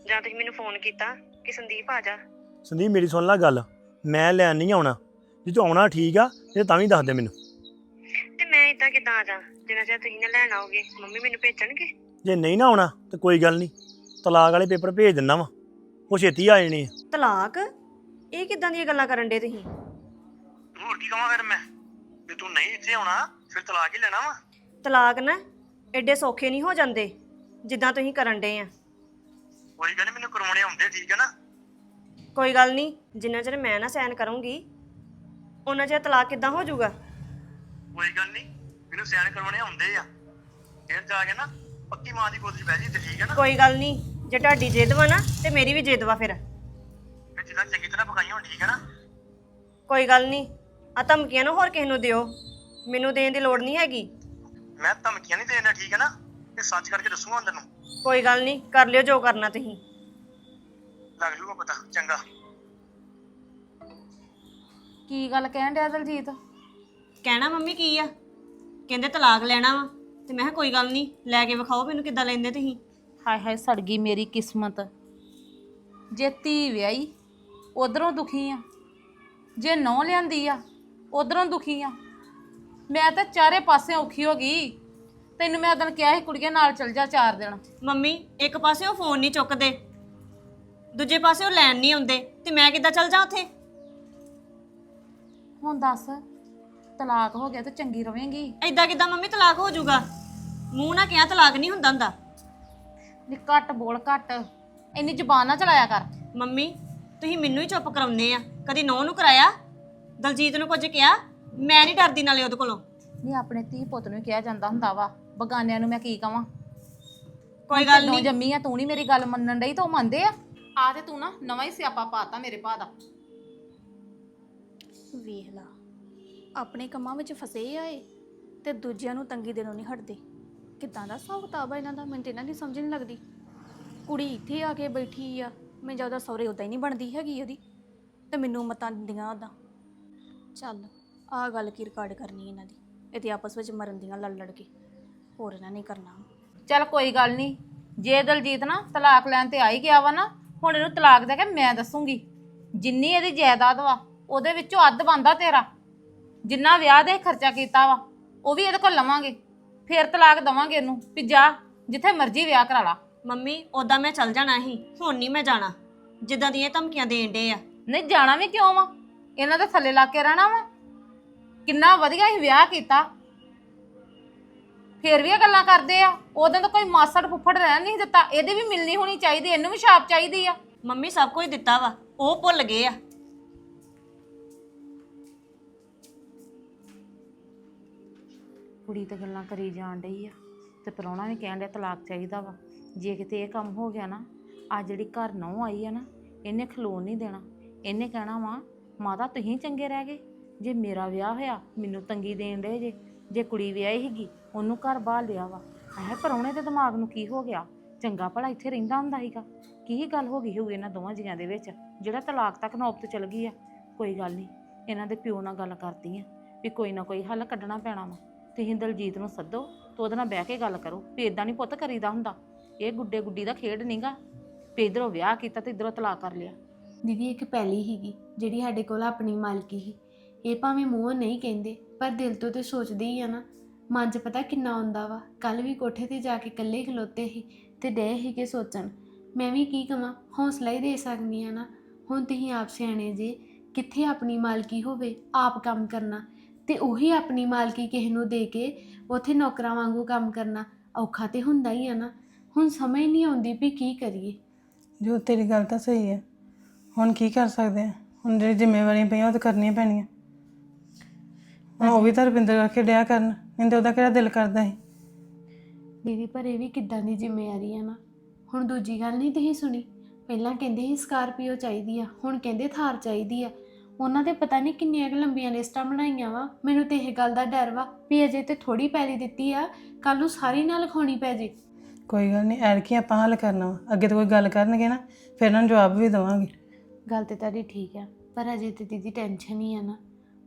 ਜਾਂ ਤੁਸੀਂ ਮੈਨੂੰ ਫੋਨ ਕੀਤਾ ਕਿ ਸੰਦੀਪ ਆ ਜਾ। ਸੰਦੀਪ ਮੇਰੀ ਸੁਣ ਲੈ ਗੱਲ। ਮੈਂ ਲੈਣ ਨਹੀਂ ਆਉਣਾ। ਜੇ ਤੂੰ ਆਉਣਾ ਠੀਕ ਆ ਤੇ ਤਾਂ ਵੀ ਦੱਸ ਦੇ ਮੈਨੂੰ। ਇਦਾਂ ਕਿੱਦਾਂ ਆ ਜਾ? ਜਿੰਨਾ ਚਿਰ ਤੁਸੀਂ ਨਾ ਲੈਣ ਆਓਗੇ ਮੰਮੀ ਮੈਨੂੰ ਭੇਜਣਗੇ? ਜੇ ਨਹੀਂ ਨਾ ਆਉਣਾ ਤੇ ਕੋਈ ਗੱਲ ਨਹੀਂ। ਤਲਾਕ ਵਾਲੇ ਪੇਪਰ ਭੇਜ ਦਿੰਦਾ ਵਾ। ਉਹ ਛੇਤੀ ਆ ਜਾਣੇ ਆ। ਤਲਾਕ? ਇਹ ਕਿੱਦਾਂ ਦੀਆਂ ਗੱਲਾਂ ਕਰਨ ਡੇ ਤੁਸੀਂ? ਹੋਰ ਕੀ ਕਹਾਂ ਫਿਰ ਮੈਂ? ਜੇ ਤੂੰ ਨਹੀਂ ਇੱਥੇ ਆਉਣਾ ਫਿਰ ਤਲਾਕ ਹੀ ਲੈਣਾ ਵਾ। ਤਲਾਕ ਨਾ ਐਡੇ ਸੌਖੇ ਨਹੀਂ ਹੋ ਜਾਂਦੇ ਜਿੱਦਾਂ ਤੁਸੀਂ ਕਰਨ ਡੇ ਆ। ਕੋਈ ਗੱਲ ਨਹੀਂ ਮੈਨੂੰ ਕਰਵਾਉਣੇ ਆਉਂਦੇ ਠੀਕ ਹੈ ਨਾ? ਕੋਈ ਗੱਲ ਨਹੀਂ ਜਿੰਨਾ ਚਿਰ ਮੈਂ ਨਾ ਸਾਈਨ ਕਰੂੰਗੀ ਉਹਨਾਂ ਚਿਰ ਤਲਾਕ ਕਿੱਦਾਂ ਹੋ ਜਾਊਗਾ? ਕੋਈ ਗੱਲ ਨਹੀਂ ਮੈਨੂੰ ਸਿਆਣੇ ਕਰਵਾਉਣੇ ਆਉਂਦੇ ਆ। ਫਿਰ ਜਾ ਕੇ ਨਾ ਪੱਕੀ ਮਾਂ ਦੀ ਗੋਦ 'ਚ ਬਹਿ ਜੀ ਤੇ ਠੀਕ ਹੈ ਨਾ? ਕੋਈ ਗੱਲ ਨਹੀਂ ਜੇ ਤੁਹਾਡੀ ਜਿੱਦ ਵਾ ਨਾ ਤੇ ਮੇਰੀ ਵੀ ਜਿੱਦ ਵਾ ਫਿਰ। ਮੈਂ ਜਿੱਦਾਂ ਚੰਗੀ ਤਰ੍ਹਾਂ ਪਕਾਈਆਂ ਹੁਣ ਠੀਕ ਹੈ ਨਾ? ਕੋਈ ਗੱਲ ਨਹੀਂ ਆ ਧਮਕੀਆਂ ਨੂੰ ਹੋਰ ਕਿਸੇ ਨੂੰ ਦਿਓ। ਮੈਨੂੰ ਦੇਣ ਦੀ ਲੋੜ ਨਹੀਂ ਹੈਗੀ। ਮੈਂ ਧਮਕੀਆਂ ਨਹੀਂ ਦੇਣਾ ਠੀਕ ਹੈ ਨਾ? ਤੇ ਸੱਚ ਕਰਕੇ ਦੱਸੂਗਾ ਅੰਦਰ ਨੂੰ। ਕੋਈ ਗੱਲ ਨਹੀਂ ਕਰ ਲਿਓ ਜੋ ਕਰਨਾ ਤੁਸੀਂ। ਲੱਗ ਜੂਗਾ ਪਤਾ ਚੰਗਾ। ਕੀ ਗੱਲ ਕਹਿਣ ਡਿਆ ਦਲਜੀਤ? ਕਹਿਣਾ ਮੰਮੀ ਕੀ ਆ? ਕਹਿੰਦੇ ਤਲਾਕ ਲੈਣਾ ਵਾ। ਤੇ ਮੈਂ ਕਿਹਾ ਕੋਈ ਗੱਲ ਨਹੀਂ ਲੈ ਕੇ ਵਿਖਾਓ ਮੈਨੂੰ ਕਿੱਦਾਂ ਲੈਂਦੇ ਤੁਸੀਂ। ਹਾਏ ਹਾਏ ਸੜ ਗਈ ਮੇਰੀ ਕਿਸਮਤ। ਜੇ ਧੀ ਵਿਆਹੀ ਉਧਰੋਂ ਦੁਖੀ ਆ। ਜੇ ਨੌ ਲਿਆਂਦੀ ਆ ਉਧਰੋਂ ਦੁਖੀ ਆ। ਮੈਂ ਤਾਂ ਚਾਰੇ ਪਾਸੇ ਔਖੀ ਹੋ ਗਈ। ਤੈਨੂੰ ਮੈਂ ਉਦੋਂ ਕਿਹਾ ਸੀ ਕੁੜੀਆਂ ਨਾਲ ਚਲ ਜਾ ਚਾਰ ਦਿਨ। ਮੰਮੀ ਇੱਕ ਪਾਸੇ ਉਹ ਫੋਨ ਨਹੀਂ ਚੁੱਕਦੇ। ਦੂਜੇ ਪਾਸੇ ਉਹ ਲੈਣ ਨਹੀਂ ਆਉਂਦੇ। ਤੇ ਮੈਂ ਕਿੱਦਾਂ ਚੱਲ ਜਾ ਉੱਥੇ? ਹੁਣ ਦੱਸ ਤਲਾਕ ਹੋ ਗਿਆ ਤੇ ਚੰਗੀ ਰਵੇਂਗੀ। ਐਦਾਂ ਕਿੱਦਾਂ ਮੰਮੀ ਤਲਾਕ ਹੋ ਜਾਊਗਾ? ਮੂੰਹ ਨਾ ਕਿਹਾ ਤਲਾਕ ਨਹੀਂ ਹੁੰਦਾ ਹੁੰਦਾ। ਨੀ ਘੱਟ ਬੋਲ ਘੱਟ ਇੰਨੀ ਜ਼ੁਬਾਨ ਨਾ ਚਲਾਇਆ ਕਰ। ਮੰਮੀ ਤੁਸੀਂ ਮੈਨੂੰ ਹੀ ਚੁੱਪ ਕਰਾਉਂਦੇ ਆ। ਕਦੀ ਨੌ ਨੂੰ ਕਰਾਇਆ? ਦਲਜੀਤ ਨੂੰ ਕੁਝ ਕਿਹਾ? ਮੈਂ ਨਹੀਂ ਡਰਦੀ ਨਾਲੇ ਉਹਦੇ ਕੋਲੋਂ। ਨਹੀਂ ਆਪਣੇ ਧੀ ਪੁੱਤ ਨੂੰ ਕਿਹਾ ਜਾਂਦਾ ਹੁੰਦਾ ਵਾ। ਬਗਾਨਿਆਂ ਨੂੰ ਮੈਂ ਕੀ ਕਵਾਂ? ਕੋਈ ਗੱਲ ਨਹੀਂ। ਜੰਮੀ ਆ ਤੂੰ ਨਹੀਂ ਮੇਰੀ ਗੱਲ ਮੰਨਣ ਡਈ ਤਾਂ ਉਹ ਮੰਨਦੇ ਆ? ਆ ਤੇ ਤੂੰ ਨਾ ਨਵਾਂ ਹੀ ਸਿਆਪਾ ਪਾਤਾ ਮੇਰੇ ਭਾ ਦਾ। ਵੇਖ ਲਾ। ਆਪਣੇ ਕੰਮਾਂ ਵਿੱਚ ਫਸੇ ਆਏ ਤੇ ਦੂਜਿਆਂ ਨੂੰ ਤੰਗੀ ਦੇਣੋਂ ਨਹੀਂ ਹਟਦੇ। ਕਿੱਦਾਂ ਦਾ ਹਿਸਾਬ ਕਿਤਾਬ ਆ ਇਹਨਾਂ ਦਾ? ਮੈਨੂੰ ਤੇ ਇਹਨਾਂ ਦੀ ਸਮਝ ਨਹੀਂ ਲੱਗਦੀ। ਕੁੜੀ ਇੱਥੇ ਆ ਕੇ ਬੈਠੀ ਆ। ਮੈਂ ਜ਼ਿਆਦਾ ਸਹੁਰੇ ਉਦਾਂ ਹੀ ਨਹੀਂ ਬਣਦੀ ਹੈਗੀ ਉਹਦੀ। ਤੇ ਮੈਨੂੰ ਮਤਾਂ ਦਿੰਦੀਆਂ ਉਦਾਂ ਚੱਲ ਆ ਗੱਲ ਕੀ ਰਿਕਾਰਡ ਕਰਨੀ ਇਹਨਾਂ ਦੀ? ਇਹਦੇ ਆਪਸ ਵਿੱਚ ਮਰਨ ਦੀਆਂ ਲੜ ਲੜ ਕੇ। ਹੋਰ ਇਹਨਾਂ ਨੇ ਕਰਨਾ ਚੱਲ ਕੋਈ ਗੱਲ ਨਹੀਂ। ਜੇ ਦਲਜੀਤ ਨਾ ਤਲਾਕ ਲੈਣ ਤੇ ਆ ਹੀ ਗਿਆ ਵਾ ਨਾ, ਹੁਣ ਇਹਨੂੰ ਤਲਾਕ ਦੇ ਕੇ ਮੈਂ ਦੱਸੂਗੀ। ਜਿੰਨੀ ਇਹਦੀ ਜਾਇਦਾਦ ਵਾ, ਉਹਦੇ ਵਿੱਚੋਂ ਅੱਧ ਬੰਦਾ ਤੇਰਾ। ਜਿੰਨਾ ਵਿਆਹ ਦੇ ਖਰਚਾ ਕੀਤਾ ਵਾ ਉਹ ਵੀ ਇਹਦੇ ਕੋਲ ਲਵਾਂਗੇ। ਫੇਰ ਤਲਾਕ ਦਵਾਂਗੇ ਇਹਨੂੰ ਵੀ ਜਾ ਜਿੱਥੇ ਮਰਜ਼ੀ ਵਿਆਹ ਕਰਾ ਲਾ। ਮੰਮੀ ਉਦਾਂ ਮੈਂ ਚੱਲ ਜਾਣਾ ਸੀ ਹੁਣ ਨਹੀਂ ਮੈਂ ਜਾਣਾ। ਜਿੱਦਾਂ ਦੀਆਂ ਇਹ ਧਮਕੀਆਂ ਦੇਣ ਡੇ ਆ। ਨਹੀਂ ਜਾਣਾ ਵੀ ਕਿਉਂ ਵਾ? ਇਹਨਾਂ ਦੇ ਥੱਲੇ ਲੱਗ ਕੇ ਰਹਿਣਾ ਵਾ। ਕਿੰਨਾ ਵਧੀਆ ਹੀ ਵਿਆਹ ਕੀਤਾ। ਫੇਰ ਵੀ ਇਹ ਗੱਲਾਂ ਕਰਦੇ ਆ। ਉਦੋਂ ਤਾਂ ਕੋਈ ਮਾਸੜ ਫੁੱਫੜ ਰਹਿਣ ਨਹੀਂ ਦਿੱਤਾ। ਇਹਦੀ ਵੀ ਮਿਲਣੀ ਹੋਣੀ ਚਾਹੀਦੀ ਇਹਨੂੰ ਵੀ ਛਾਪ ਚਾਹੀਦੀ ਆ। ਮੰਮੀ ਸਭ ਕੁਝ ਦਿੱਤਾ ਵਾ। ਉਹ ਭੁੱਲ ਗਏ ਆ। ਕੁੜੀ ਤਾਂ ਗੱਲਾਂ ਕਰੀ ਜਾਣ ਡਈ ਆ। ਤੇ ਪ੍ਰਾਹੁਣਾ ਵੀ ਕਹਿਣ ਡਿਆ ਤਲਾਕ ਚਾਹੀਦਾ ਵਾ। ਜੇ ਕਿਤੇ ਇਹ ਕੰਮ ਹੋ ਗਿਆ ਨਾ ਆ ਜਿਹੜੀ ਘਰ ਨਹੁੰ ਆਈ ਆ ਨਾ, ਇਹਨੇ ਖਲੋਣ ਨਹੀਂ ਦੇਣਾ। ਇਹਨੇ ਕਹਿਣਾ ਵਾ, ਮਾਤਾ ਤੁਸੀਂ ਚੰਗੇ ਰਹਿ ਗਏ। ਜੇ ਮੇਰਾ ਵਿਆਹ ਹੋਇਆ, ਮੈਨੂੰ ਤੰਗੀ ਦੇਣ ਦੇ ਜੇ। ਜੇ ਕੁੜੀ ਵਿਆਹੀ ਸੀਗੀ, ਉਹਨੂੰ ਘਰ ਬਾਹਰ ਲਿਆ ਵਾ। ਐ ਪ੍ਰਾਹੁਣੇ ਦੇ ਦਿਮਾਗ ਨੂੰ ਕੀ ਹੋ ਗਿਆ? ਚੰਗਾ ਭਲਾ ਇੱਥੇ ਰਹਿੰਦਾ ਹੁੰਦਾ ਸੀਗਾ। ਕੀ ਗੱਲ ਹੋ ਗਈ ਹੋਊ ਇਹਨਾਂ ਦੋਵਾਂ ਜੀਆਂ ਦੇ ਵਿੱਚ? ਜਿਹੜਾ ਤਲਾਕ ਤੱਕ ਨੌਬਤ ਚਲ ਗਈ ਆ। ਕੋਈ ਗੱਲ ਨਹੀਂ, ਇਹਨਾਂ ਦੇ ਪਿਓ ਨਾਲ ਗੱਲ ਕਰਦੀ ਆ ਵੀ ਕੋਈ ਨਾ ਕੋਈ ਹੱਲ ਕੱਢਣਾ ਪੈਣਾ ਵਾ। ਤੁਸੀਂ ਦਲਜੀਤ ਨੂੰ ਸੱਦੋ ਤੇ ਉਹਦੇ ਨਾਲ ਬਹਿ ਕੇ ਗੱਲ ਕਰੋ। ਵੀ ਇਦਾਂ ਨਹੀਂ ਪੁੱਤ ਕਰੀਦਾ ਹੁੰਦਾ। ਇਹ ਗੁੱਡੇ ਗੁੱਡੀ ਦਾ ਖੇਡ ਨਹੀਂਗਾ ਵੀ ਇਧਰੋਂ ਵਿਆਹ ਕੀਤਾ ਤੇ ਇਧਰੋਂ ਤਲਾਕ ਕਰ ਲਿਆ। ਦੀਦੀ, ਇੱਕ ਪੈਲੀ ਹੀਗੀ ਜਿਹੜੀ ਸਾਡੇ ਕੋਲ ਆਪਣੀ ਮਾਲਕੀ ਸੀ। ਇਹ ਭਾਵੇਂ ਮੂੰਹੋਂ ਨਹੀਂ ਕਹਿੰਦੇ, ਪਰ ਦਿਲ ਤੋਂ ਤੇ ਸੋਚਦੇ ਹੀ ਆ ਨਾ। ਮਨ 'ਚ ਪਤਾ ਕਿੰਨਾ ਆਉਂਦਾ ਵਾ। ਕੱਲ ਵੀ ਕੋਠੇ ਤੇ ਜਾ ਕੇ ਇਕੱਲੇ ਖਲੋਤੇ ਸੀ ਤੇ ਡਏ ਸੀ ਕਿ ਸੋਚਣ, ਮੈਂ ਵੀ ਕੀ ਕਵਾਂ? ਹੌਸਲਾ ਹੀ ਦੇ ਸਕਦੀ ਆ ਨਾ। ਹੁਣ ਤੁਸੀਂ ਆਪ ਸਿਆਣੇ ਜੇ, ਕਿੱਥੇ ਆਪਣੀ ਮਾਲਕੀ ਹੋਵੇ, ਆਪ ਕੰਮ ਕਰਨਾ। ਤੇ ਉਹੀ ਆਪਣੀ ਮਾਲਕੀ ਕਿਸੇ ਨੂੰ ਦੇ ਕੇ ਉਥੇ ਨੌਕਰਾਂ ਵਾਂਗੂ ਕੰਮ ਕਰਨਾ ਔਖਾ ਤੇ ਹੁੰਦਾ ਹੀ ਆ ਨਾ। ਹੁਣ ਸਮਝ ਨਹੀਂ ਆਉਂਦੀ ਵੀ ਕੀ ਕਰੀਏ। ਜੋ ਤੇਰੀ ਗੱਲ ਤਾਂ ਸਹੀ ਹੈ। ਹੁਣ ਕੀ ਕਰ ਸਕਦੇ ਆ? ਹੁਣ ਜਿਹੜੀ ਜ਼ਿੰਮੇਵਾਰੀਆਂ ਪਈਆਂ ਉਹ ਤਾਂ ਕਰਨੀਆਂ ਪੈਣੀਆਂ। ਹੁਣ ਉਹ ਵੀ ਤਾਂ ਰੁਪਿੰਦਰ ਕਰਕੇ ਡਿਆ ਕਰਨ ਨਹੀਂ ਤੇ ਉਹਦਾ ਕਿਹੜਾ ਦਿਲ ਕਰਦਾ ਸੀ। ਦੀਦੀ ਪਰ ਇਹ ਵੀ ਕਿੱਦਾਂ ਦੀ ਜ਼ਿੰਮੇਵਾਰੀ ਆ ਨਾ। ਹੁਣ ਦੂਜੀ ਗੱਲ ਨਹੀਂ ਤੁਸੀਂ ਸੁਣੀ। ਪਹਿਲਾਂ ਕਹਿੰਦੇ ਸੀ ਸਕਾਰਪੀਓ ਚਾਹੀਦੀ ਆ ਹੁਣ ਕਹਿੰਦੇ ਥਾਰ ਚਾਹੀਦੀ ਆ। ਉਹਨਾਂ ਦੇ ਪਤਾ ਨਹੀਂ ਕਿੰਨੀਆਂ ਕੁ ਲੰਬੀਆਂ ਲਿਸਟਾਂ ਬਣਾਈਆਂ ਵਾ। ਮੈਨੂੰ ਤੇ ਇਹ ਗੱਲ ਦਾ ਡਰ ਵਾ ਵੀ ਅਜੇ ਤੇ ਥੋੜੀ ਪੈਲੀ ਦਿੱਤੀ ਆ ਕੱਲ ਨੂੰ ਸਾਰੀ ਨਾਲ ਲਿਖਾਉਣੀ ਪੈ ਜੇ। ਕੋਈ ਗੱਲ ਨਹੀਂ ਐਰਕੀ ਆਪਾਂ ਹੱਲ ਕਰਨਾ ਵਾ। ਅੱਗੇ ਤੋਂ ਕੋਈ ਗੱਲ ਕਰਨਗੇ ਨਾ ਫਿਰ ਇਹਨਾਂ ਨੂੰ ਜਵਾਬ ਵੀ ਦੇਵਾਂਗੇ। ਗੱਲ ਤੇ ਤੁਹਾਡੀ ਠੀਕ ਆ ਪਰ ਅਜੇ ਤੇ ਦੀਦੀ ਟੈਨਸ਼ਨ ਹੀ ਆ ਨਾ।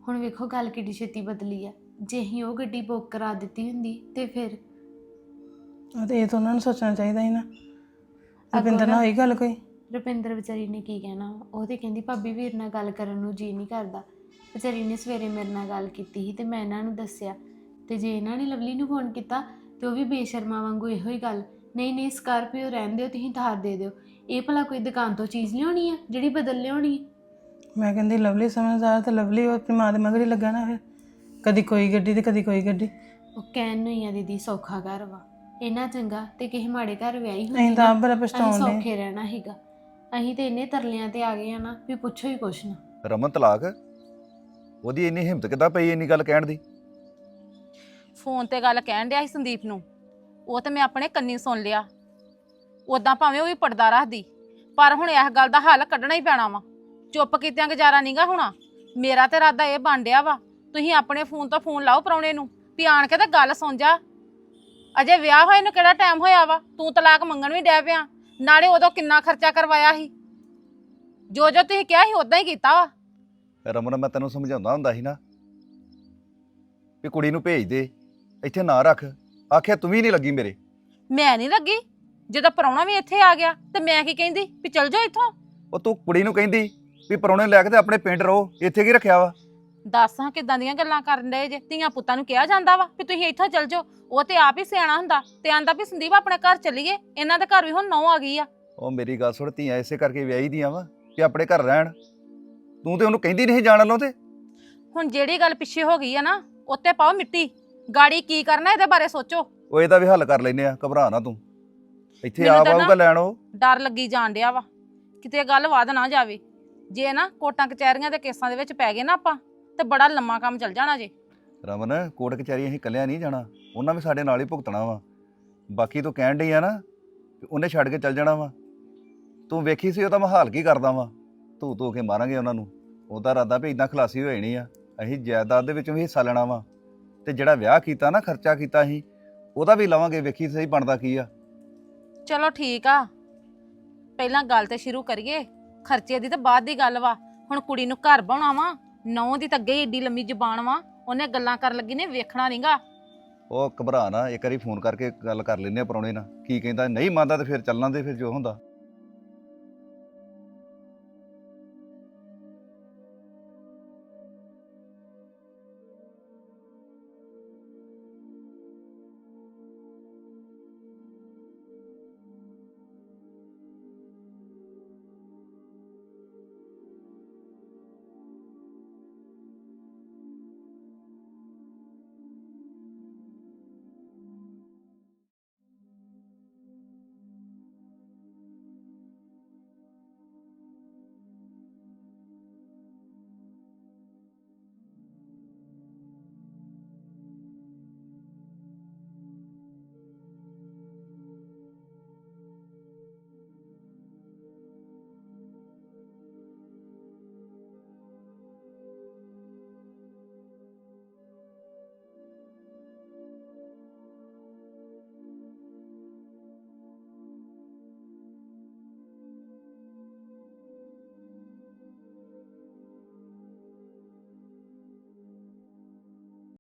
ਹੁਣ ਵੇਖੋ ਗੱਲ ਕਿੱਡੀ ਛੇਤੀ ਬਦਲੀ ਆ। ਜੇ ਅਸੀਂ ਉਹ ਗੱਡੀ ਬੁੱਕ ਕਰਾ ਦਿੱਤੀ ਹੁੰਦੀ ਤੇ ਫਿਰ? ਉਹ ਤੇ ਇਹ ਤਾਂ ਉਹਨਾਂ ਨੂੰ ਸੋਚਣਾ ਚਾਹੀਦਾ ਸੀ ਨਾ। ਰੁਪਿੰਦਰ ਨਾਲ ਹੋਈ ਗੱਲ ਕੋਈ? ਰੁਪਿੰਦਰ ਵਿਚਾਰੀ ਨੇ ਕੀ ਕਹਿਣਾ? ਉਹ ਤੇ ਕਹਿੰਦੀ ਭਾਬੀ ਵੀਰ ਨਾਲ ਗੱਲ ਕਰਨ ਨੂੰ ਜੀ ਨਹੀਂ ਕਰਦਾ। ਵਿਚਾਰੀ ਨੇ ਸਵੇਰੇ ਮੇਰੇ ਨਾਲ ਗੱਲ ਕੀਤੀ ਸੀ ਤੇ ਮੈਂ ਇਹਨਾਂ ਨੂੰ ਦੱਸਿਆ। ਤੇ ਜੇ ਇਹਨਾਂ ਨੇ ਲਵਲੀ ਨੂੰ ਫੋਨ ਕੀਤਾ ਤੇ ਉਹ ਵੀ ਬੇਸ਼ਰਮਾ ਵਾਂਗੂ ਇਹੋ ਹੀ ਗੱਲ ਨਹੀਂ ਨਹੀਂ ਸਕਾਰਪੀਓ ਰਹਿਣ ਦਿਓ ਤੁਸੀਂ ਧਾਰ ਦੇ ਦਿਓ। ਇਹ ਭਲਾ ਕੋਈ ਦੁਕਾਨ ਤੋਂ ਚੀਜ਼ ਲਿਆਉਣੀ ਆ ਜਿਹੜੀ ਬਦਲ ਲਿਆਉਣੀ ਮੈਂ ਕਹਿੰਦੀ ਲਵਲੀ ਸਮਝਦਾਰ ਤੇ ਲਵਲੀ ਉਹ ਆਪਣੀ ਮਾਂ ਦੇ ਮਗਰ ਹੀ ਲੱਗਾ ਨਾ ਫਿਰ। ਕਦੀ ਕੋਈ ਗੱਡੀ ਤੇ ਕਦੀ ਕੋਈ ਗੱਡੀ। ਉਹ ਕਹਿਣ ਨੂੰ ਹੀ ਆ ਦੀਦੀ ਸੌਖਾ ਘਰ ਵਾ। ਇਹਨਾਂ ਚੰਗਾ ਤੇ ਕਿਸੇ ਮਾੜੇ ਘਰ ਵਿਆਹੀ ਹੁੰਦੀ ਤਾਂ ਨਾ, ਆਪ ਬੜਾ ਪਛਤਾਉਂਦੇ ਸੌਖੇ ਰਹਿਣਾ ਹੈਗਾ। ਅਸੀਂ ਤੇ ਇੰਨੇ ਤਰਲਿਆਂ ਤੇ ਆ ਗਏ ਆ ਨਾ ਵੀ ਪੁੱਛੋ ਹੀ ਕੁਛ ਨਾ। ਰਮਨ ਤਲਾਕ? ਉਹਦੀ ਇੰਨੀ ਹਿੰਮਤ ਕਿੱਦਾਂ ਪਈ ਇੰਨੀ ਗੱਲ ਕਹਿਣ ਦੀ? ਫੋਨ ਤੇ ਗੱਲ ਕਹਿਣ ਡਿਆ ਸੀ ਸੰਦੀਪ ਨੂੰ। ਉਹ ਤੇ ਮੈਂ ਆਪਣੇ ਕੰਨੀ ਸੁਣ ਲਿਆ। ਉਦਾਂ ਭਾਵੇਂ ਉਹ ਵੀ ਪਰਦਾ ਰੱਖਦੀ ਪਰ ਹੁਣ ਇਸ ਗੱਲ ਦਾ ਹੱਲ ਕੱਢਣਾ ਹੀ ਪੈਣਾ ਵਾ। ਚੁੱਪ ਕੀਤਿਆਂ ਗੁਜ਼ਾਰਾ ਨਹੀਂਗਾ ਹੋਣਾ? ਮੇਰਾ ਤੇ ਇਰਾਦਾ ਇਹ ਬਣ ਡਿਆ ਵਾ ਤੁਸੀਂ ਆਪਣੇ ਫੋਨ ਤੋਂ ਫੋਨ ਲਾਓ ਪਰੌਣੇ ਨੂੰ ਵੀ ਆਣ ਕੇ ਤੇ ਗੱਲ ਸੁਣ ਜਾ। ਅਜੇ ਵਿਆਹ ਹੋਏ ਨੂੰ ਕਿਹੜਾ ਟਾਈਮ ਹੋਇਆ ਵਾ? ਤੂੰ ਤਲਾਕ ਮੰਗਣ ਵੀ ਡੈ ਪਿਆ। ਨਾਲੇ ਉਦੋਂ ਕਿੰਨਾ ਖਰਚਾ ਕਰਵਾਇਆ ਸੀ? ਜੋ ਜੋ ਤੁਸੀਂ ਕਿਹਾ ਸੀ ਉਦਾਂ ਹੀ ਕੀਤਾ ਵਾ। ਰਮਨ ਮੈਂ ਤੈਨੂੰ ਸਮਝਾਉਂਦਾ ਹੁੰਦਾ ਸੀ ਨਾ ਵੀ ਕੁੜੀ ਨੂੰ ਭੇਜ ਦੇ ਇੱਥੇ ਨਾ ਰੱਖ। ਆਖਿਆ ਤੂੰ ਵੀ ਨਹੀਂ ਲੱਗੀ ਮੇਰੇ। ਮੈਂ ਨਹੀਂ ਲੱਗੀ? ਜਦੋਂ ਪਰੌਣਾ ਵੀ ਇੱਥੇ ਆ ਗਿਆ ਤੇ ਮੈਂ ਕੀ ਕਹਿੰਦੀ? ਵੀ ਚਲ ਜਾਓ ਇੱਥੋਂ। ਉਹ ਤੂੰ ਕੁੜੀ ਨੂੰ ਕਹਿੰਦੀ ਵੀ ਪਰੌਣੇ ਲੈ ਕੇ ਤੇ ਆਪਣੇ ਪਿੰਡ ਰਹੋ ਇੱਥੇ ਕੀ ਰੱਖਿਆ ਵਾ? ਦੱਸ ਹਾਂ ਕਿਦਾਂ ਦੀਆਂ ਗੱਲਾਂ ਕਰਨ ਡਏ ਜੇ? ਧੀਆਂ ਪੁੱਤਾਂ ਨੂੰ ਕਿਹਾ ਜਾਂਦਾ ਵਾ ਵੀ ਤੁਸੀਂ ਇੱਥੋਂ ਚਲ ਜਾਓ। ਉਹ ਤੇ ਆਪ ਹੀ ਸਿਆਣਾ ਹੁੰਦਾ। ਤੇ ਆਂਦਾ ਵੀ ਸੰਦੀਪ ਆਪਣੇ ਘਰ ਚੱਲੀਏ। ਇਹਨਾਂ ਦੇ ਘਰ ਵੀ ਹੁਣ ਨੌ ਆ ਗਈ ਆ। ਉਹ ਮੇਰੀ ਗੱਲ ਸੁਣ ਧੀਆਂ ਇਸੇ ਕਰਕੇ ਵਿਆਹੀ ਦੀਆਂ ਵਾ ਕਿ ਆਪਣੇ ਘਰ ਰਹਿਣ। ਤੂੰ ਤੇ ਉਹਨੂੰ ਕਹਿੰਦੀ ਨਹੀਂ ਜਾਣ ਲੋ ਤੇ ਹੁਣ ਜਿਹੜੀ ਗੱਲ ਪਿੱਛੇ ਹੋ ਗਈ ਆ ਨਾ ਉੱਤੇ ਪਾਓ ਮਿੱਟੀ। ਗਾੜੀ ਕੀ ਕਰਨਾ ਇਹਦੇ ਬਾਰੇ ਸੋਚੋ। ਉਹ ਇਹਦਾ ਵੀ ਹੱਲ ਕਰ ਲੈਨੇ ਆ ਘਬਰਾ ਨਾ ਤੂੰ। ਇੱਥੇ ਮੈਨੂੰ ਆਪ ਤਾਂ ਨਾ- ਆਊਗਾ ਲੈਣ ਉਹ। ਡਰ ਲੱਗੀ ਜਾਣ ਡਿਆ ਵਾ। ਕਿਤੇ ਗੱਲ ਵੱਧ ਨਾ ਜਾਵੇ। ਜੇ ਨਾ ਕੋਟਾਂ ਕਚਹਿਰੀਆਂ ਦੇ ਕੇਸਾਂ ਦੇ ਵਿੱਚ ਪੈ ਗਏ ਨਾ ਆਪਾਂ ਤੇ ਬੜਾ ਲੰਮਾ ਕੰਮ ਚੱਲ ਜਾਣਾ ਜੇ। ਰਮਨ ਕੋਰਟ ਕਚਹਿਰੀ ਅਸੀਂ ਇਕੱਲਿਆਂ ਨਹੀਂ ਜਾਣਾ। ਉਹਨਾਂ ਵੀ ਸਾਡੇ ਨਾਲ ਹੀ ਭੁਗਤਣਾ ਵਾ। ਬਾਕੀ ਤੂੰ ਕਹਿਣ ਡਈ ਆ ਨਾ ਉਹਨੇ ਛੱਡ ਕੇ ਚੱਲ ਜਾਣਾ ਵਾ। ਤੂੰ ਵੇਖੀ ਸੀ ਉਹਦਾ ਮੈਂ ਹਾਲ ਕੀ ਕਰਦਾ ਵਾ। ਧੂ ਧੂ ਕੇ ਮਾਰਾਂਗੇ ਉਹਨਾਂ ਨੂੰ। ਉਹਦਾ ਇਰਾਦਾ ਵੀ ਇਦਾਂ ਖਲਾਸੀ ਹੋ ਜਾਣੀ ਆ। ਅਸੀਂ ਜਾਇਦਾਦ ਦੇ ਵਿੱਚੋਂ ਵੀ ਹਿੱਸਾ ਲੈਣਾ ਵਾ। ਤੇ ਜਿਹੜਾ ਵਿਆਹ ਕੀਤਾ ਨਾ ਖਰਚਾ ਕੀਤਾ ਅਸੀਂ ਉਹਦਾ ਵੀ ਲਵਾਂਗੇ। ਵੇਖੀ ਸਹੀ ਬਣਦਾ ਕੀ ਆ। ਚਲੋ ਠੀਕ ਆ। ਪਹਿਲਾਂ ਗੱਲ ਤੇ ਸ਼ੁਰੂ ਕਰੀਏ। ਖਰਚੇ ਦੀ ਤਾਂ ਬਾਅਦ ਦੀ ਗੱਲ ਵਾ। ਹੁਣ ਕੁੜੀ ਨੂੰ ਘਰ ਬਾਉਣਾ ਵਾ ਨੌ ਦੀ ਤਾਂ ਅੱਗੇ ਹੀ ਏਡੀ ਲੰਮੀ ਜ਼ਬਾਨ ਵਾ, ਉਹਨੇ ਗੱਲਾਂ ਕਰਨ ਲੱਗੀ ਨੇ, ਵੇਖਣਾ ਨਹੀਂਗਾ ਉਹ ਘਬਰਾ ਨਾ, ਇੱਕ ਵਾਰੀ ਫੋਨ ਕਰਕੇ ਗੱਲ ਕਰ ਲੈਨੇ ਆ ਪਰੌਣੇ ਨਾਲ। ਕੀ ਕਹਿੰਦਾ, ਨਹੀਂ ਮੰਨਦਾ ਤੇ ਫਿਰ ਚੱਲਣਾ ਤੇ ਫਿਰ ਜੋ ਹੁੰਦਾ।